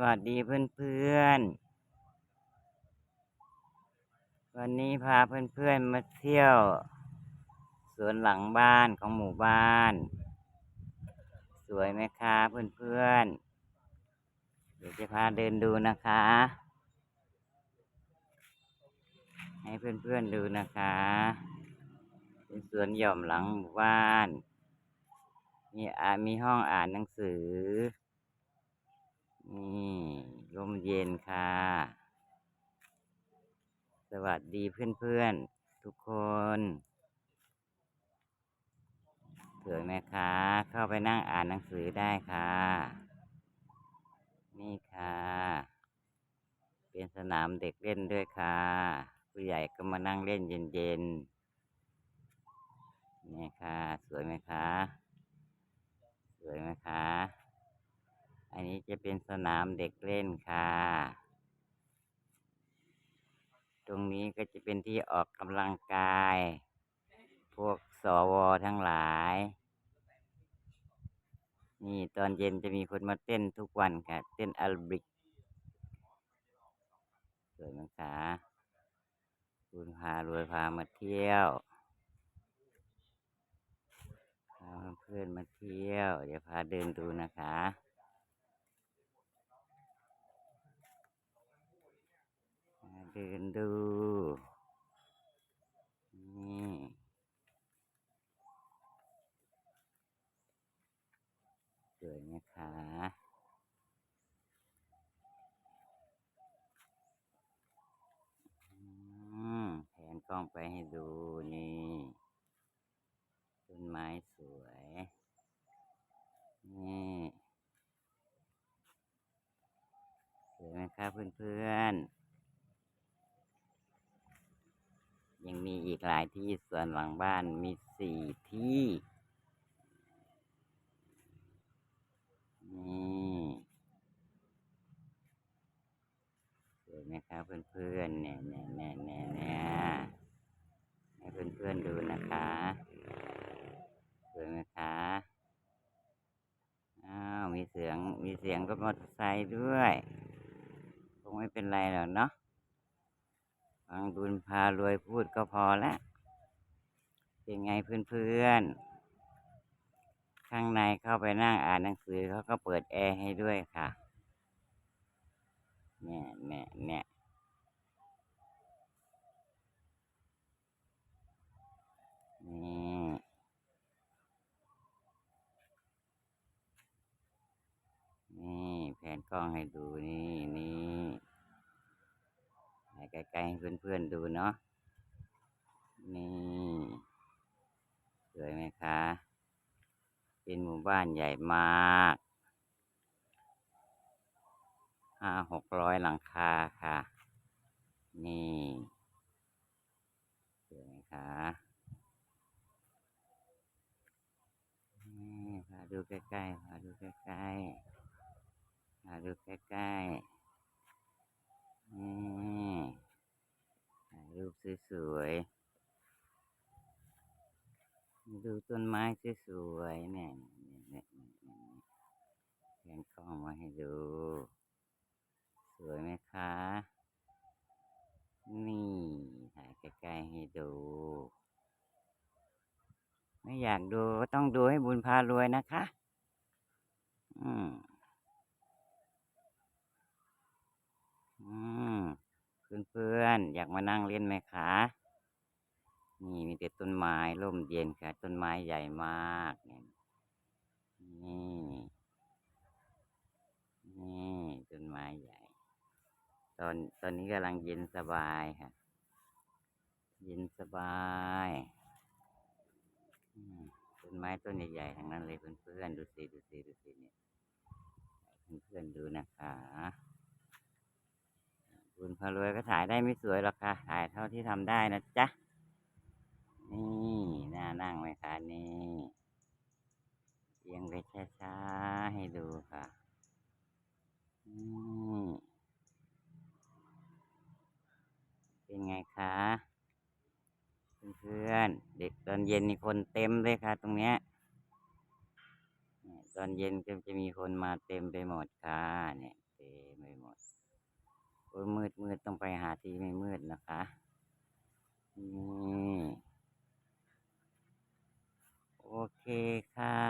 วัสดีเพื่อนๆ วันนี้พาเพื่อนๆ มาเที่ยว สวนหลังบ้านของหมู่บ้าน สวยไหมคะเพื่อนๆ เดี๋ยวจะพาเดินดูนะคะ ให้เพื่อนๆดูนะคะ เป็นสวนหย่อมหลังหมู่บ้าน มีอามีห้องอ่านหนังสือ นี่ลมเย็นค่ะ สวัสดีเพื่อนๆ ทุกคนสวยไหมคะ เข้าไปนั่งอ่านหนังสือได้ค่ะ นี่ค่ะ เป็นสนามเด็กเล่นด้วยค่ะ ผู้ใหญ่ก็มานั่งเล่นเย็นๆ นี่ค่ะ สวยไหมคะ สวยไหมคะ อันนี้จะเป็นสนามเด็กเล่นค่ะ ตรงนี้ก็จะเป็นที่ออกกำลังกาย พวกสวทั้งหลาย นี่ตอนเย็นจะมีคนมาเต้นทุกวันค่ะ เต้นอาราบิกสวยไหมคะคุณพารวยพามาเที่ยวพาเพื่อนมาเที่ยว เดี๋ยวพาเดินดูนะคะ มา เดินดู นี่ สวยไหมคะอืมแผนกล้องไปให้ดูนี่ ต้นไม้สวย นี่ สวยไหมครับเพื่อนๆ ยังมีอีกหลายที่ส่วนหลังบ้านมีสี่ที่ นี่สวยไหมครับเพื่อนๆเนี่ยเนี่ยเนี่ยเนี่ยเนี่ยให้เพื่อนๆดูนะคะสวยไหมคะอ้าวมีเสียงมีเสียงรถมอเตอร์ไซค์ด้วย คงไม่เป็นไรหรอกเนาะ ฟังบุญพารวยพูดก็พอละเป็นไงเพื่อนๆ ข้างในเข้าไปนั่งอ่านหนังสือเขาก็เปิดแอร์ให้ด้วยค่ะ เนี่ยเนี่ยเนี่ยนี่นี่แผนกล้องให้ดูนี่นี่ ใกล้ๆให้เพื่อนๆดูเนาะนี่สวยไหมคะ เป็นหมู่บ้านใหญ่มากห้าหกร้อยหลังคาค่ะ นี่สวยไหมคะนี่พาดูใกล้ๆพาดูใกล้ๆพาดูใกล้ๆนี่ถ่ายรูปสวยๆ ดูต้นไม้สวยๆเนี่ยเนี่ยเนี่ยเนี่ยแผนกล้องมาให้ดู สวยไหมคะ นี่ถ่ายใกล้ๆให้ดู ไม่อยากดูก็ต้องดูให้บุญพารวยนะคะ อืม อืม เพื่อนๆ อยากมานั่งเล่นไหมคะ นี่มีแต่ต้นไม้ร่มเย็นค่ะ ต้นไม้ใหญ่มากเนี่ยนี่นี่ต้นไม้ใหญ่ ตอนตอนนี้กำลังเย็นสบายค่ะ เย็นสบายต้นไม้ต้นใหญ่ๆทั้งนั้นเลยเพื่อนๆดูสิดูสิดูสิเนี่ยเพื่อนๆดูนะคะบุญพารวยก็ถ่ายได้ไม่สวยหรอกค่ะ ถ่ายเท่าที่ทำได้นะจ๊ะ นี่น่านั่งไหมคะนี่เอียงไปช้าๆให้ดูค่ะเป็นไงคะเพื่อนๆเด็กตอนเย็นนี่คนเต็มเลยค่ะ ตรงเนี้ยตอนเย็นก็จะมีคนมาเต็มไปหมดค่ะ เนี่ยเไม่หมดโอ้ยมืดมืดต้องไปหาที่ไม่มืดนะคะนี่ เคค่ะ